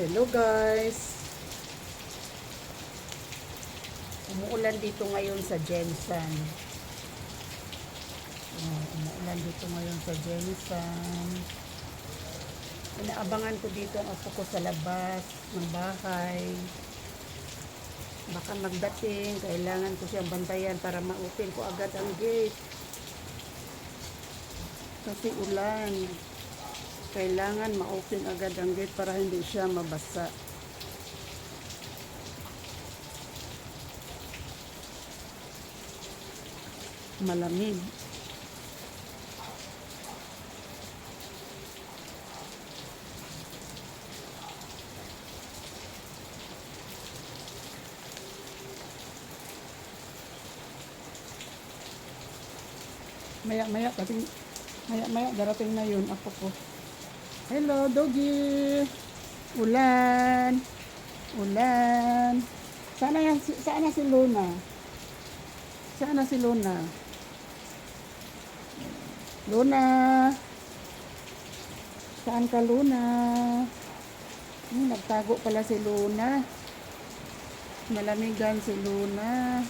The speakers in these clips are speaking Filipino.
Hello guys! Umuulan dito ngayon sa Jensen. Oh, umuulan dito ngayon sa Jensen. Inaabangan ko dito ang apo ko sa labas ng bahay. Baka magdating, kailangan ko siyang bantayan para ma-open ko agad ang gate. Kasi ulan. Kailangan ma-open agad ang gate para hindi siya mabasa. Malamig. Maya maya dating maya maya darating na yun ako ko. Hello doggy. Ulan. Ulan. Sana yan sana si Luna. Sana si Luna. Luna. Saan ka Luna? Hmm, nagtago pala si Luna. Malamigan si Luna.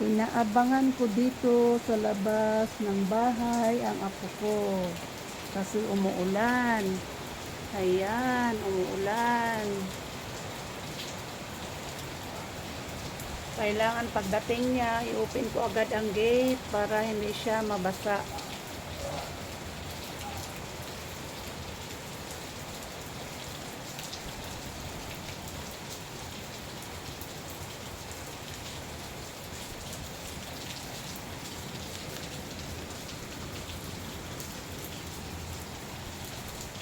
Inaabangan ko dito sa labas ng bahay ang apo ko. Kasi umuulan. Ayan, umuulan. Kailangan pagdating niya, i-open ko agad ang gate para hindi siya mabasa.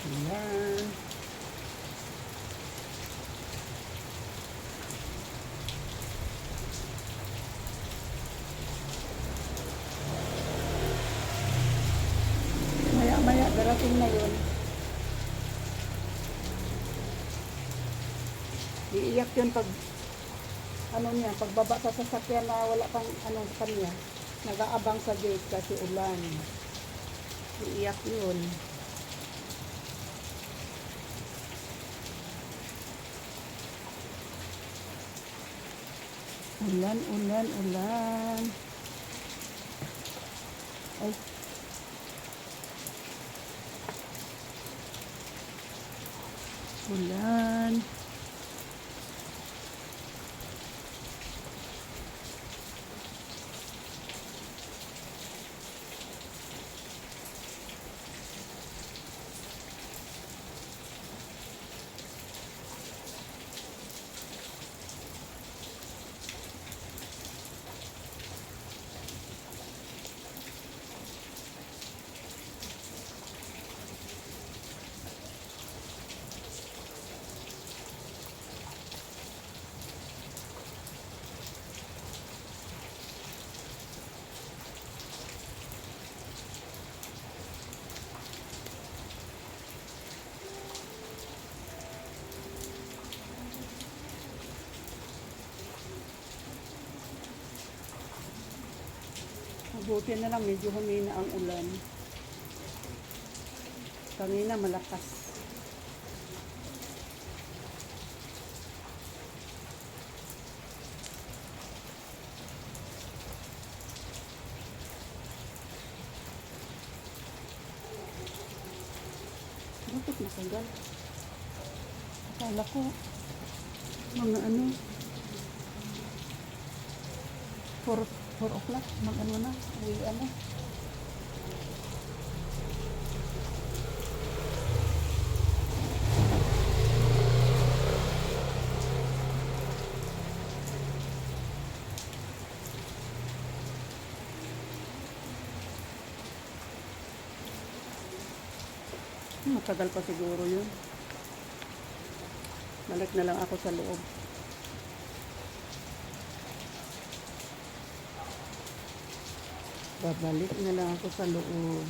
Ayan. Maya maya darating na yun. Iiyak yun pag ano niya, pagbaba sa sasakyan na wala pang ano kanya. Nag-aabang sa gate kasi ulan. Iiyak yun. Ulan, ulan, ulan. Ay. Ulan. Mabuti na lang medyo humina ang ulan. Kanina malakas. Bakit matagal? Akala ko mga ano 4 4 o'clock mag ano na uwi ano. Matagal pa siguro yun. Balik na lang ako sa loob babalik na lang ako sa loob.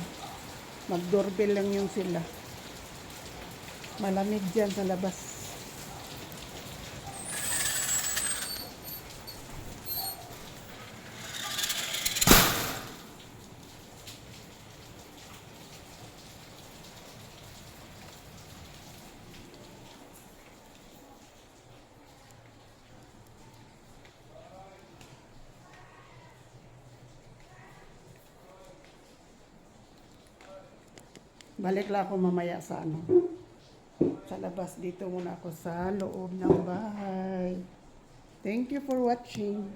Mag-doorbell lang yung sila. Malamig dyan sa labas Balik lang ako mamaya sa ano. Sa labas dito muna ako sa loob ng bahay. Thank you for watching.